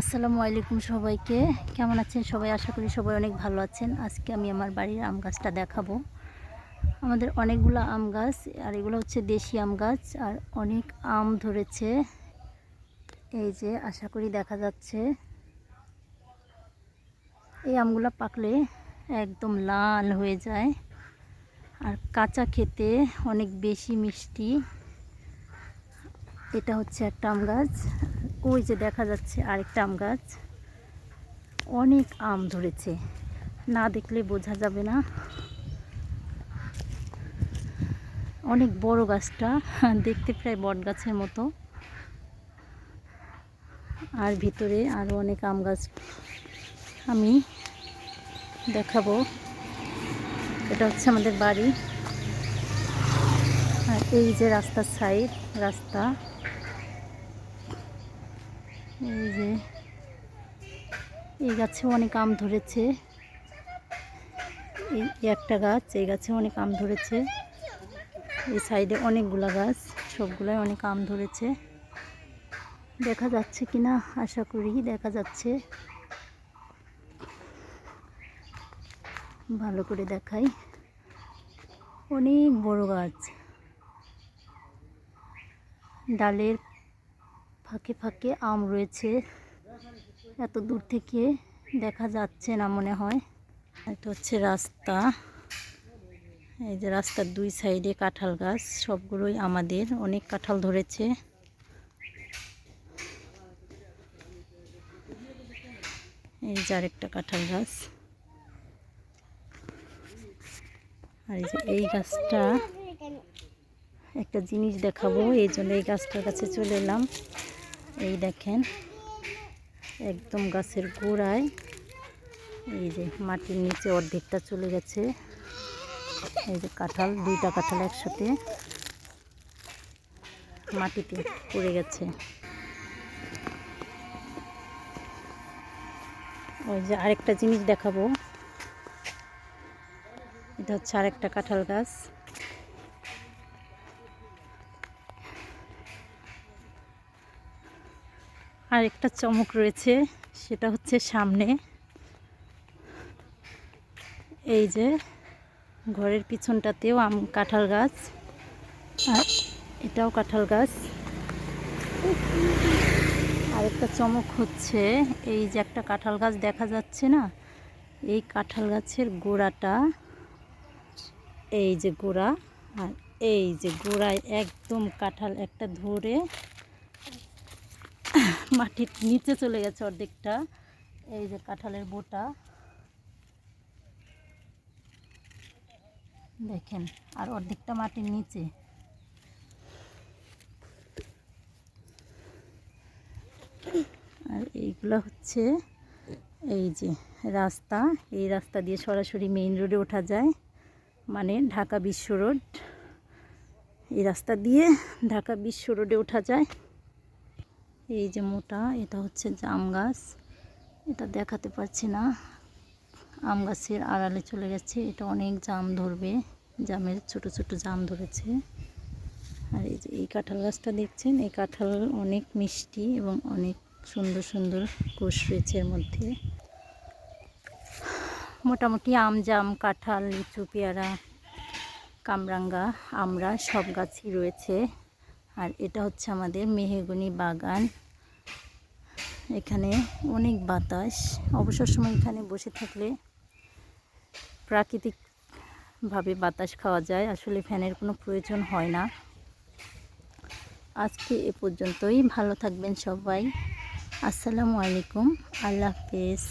আসসালামু আলাইকুম সবাইকে। কেমন আছেন সবাই? আশা করি সবাই অনেক ভালো আছেন। আজকে আমি আমার বাড়ির আম গাছটা দেখাবো। আমাদের অনেকগুলো আম গাছ, আর এগুলো হচ্ছে দেশি আম গাছ, আর অনেক আম ধরেছে। এই যে, আশা করি দেখা যাচ্ছে। এই আমগুলো পাকলে একদম লাল হয়ে যায়। আর কাঁচা খেতে অনেক বেশি মিষ্টি। এটা হচ্ছে একটা আম গাছ। ওই যে দেখা যাচ্ছে আরেকটা আম গাছ। অনেক আম ধরেছে। না দেখলে বোঝা যাবে না। অনেক বড় গাছটা, দেখতে প্রায় বট গাছের মতো। আর ভিতরে আরও অনেক আম গাছ আমি দেখাবো। এটা হচ্ছে আমাদের বাড়ি। আর এই যে রাস্তার সাইড রাস্তা। এই যে, এই গাছে অনেক আম ধরেছে। এই একটা গাছ, এই গাছে অনেক আম ধরেছে। এই সাইডে অনেকগুলা গাছ, সবগুলাই অনেক আম ধরেছে। দেখা যাচ্ছে কি না আশা করি দেখা যাচ্ছে। ভালো করে দেখাই। অনেক বড় গাছ। ডালের ফাঁকে ফাঁকে আম রয়েছে। এত দূর থেকে দেখা যাচ্ছে না মনে হয়। এটা হচ্ছে রাস্তা। এই যে রাস্তার দুই সাইডে কাঁঠাল গাছ, সবগুলোই আমাদের। অনেক কাঁঠাল ধরেছে। এই যে আরেকটা কাঁঠাল গাছ। আর এই যে এই গাছটা, একটা জিনিস দেখাবো। এই জন্য এই গাছটার কাছে চলে এলাম। এই দেখেন, একদম গাছের গোড়ায়। এই যে মাটির নিচে অর্ধেকটা চলে গেছে। এই যে কাঁঠাল, দুইটা কাঁঠাল একসাথে মাটিতে পড়ে গেছে। ওই যে আরেকটা জিনিস দেখাবো। এটা হচ্ছে আরেকটা কাঁঠাল গাছ। আর একটা চমক রয়েছে, সেটা হচ্ছে সামনে। এই যে, ঘরের পিছনটাতেও আম, কাঁঠাল গাছ। আর এটাও কাঁঠাল গাছ। আর একটা চমক হচ্ছে, এই যে একটা কাঁঠাল গাছ দেখা যাচ্ছে না? এই কাঁঠাল গাছের গোড়াটা, এই যে গোড়া, আর এই যে গোড়ায় একদম কাঁঠাল একটা ধরে মাটির নিচে চলে গেছে অর্ধেকটা। এই যে কাঁঠালের বোটা। দেখেন, আর অর্ধেকটা মাটির নিচে। আর এইগুলো হচ্ছে এই যে রাস্তা। এই রাস্তা দিয়ে সরাসরি মেইন রোডে ওঠা যায় মানে ঢাকা বিশ্ব রোড এই রাস্তা দিয়ে ঢাকা বিশ্ব রোডে ওঠা যায়। এই যে মোটা, এটা হচ্ছে জাম গাছ। এটা দেখাতে পারছি না। আম গাছের আড়ালে চলে গেছে। এটা অনেক জাম ধরবে। জামের ছোট ছোট জাম ধরেছে। আর এই যে এই কাঁঠাল গাছটা দেখছেন? এই কাঁঠাল অনেক মিষ্টি এবং অনেক সুন্দর সুন্দর কোষ রয়েছে এর মধ্যে। মোটামুটি আম জাম, কাঁঠাল, লিচু, পেয়ারা, কামরাঙ্গা আমরা সব গাছই রয়েছে। আর এটা হচ্ছে আমাদের মেহেগুনি বাগান। এখানে অনেক বাতাস। অবসর সময় এখানে বসে থাকলে প্রাকৃতিকভাবে বাতাস খাওয়া যায়। আসলে ফ্যানের কোনো প্রয়োজন হয় না। আজকে এ পর্যন্তই। ভালো থাকবেন সবাই। আসসালামু আলাইকুম। আল্লাহ হাফেজ।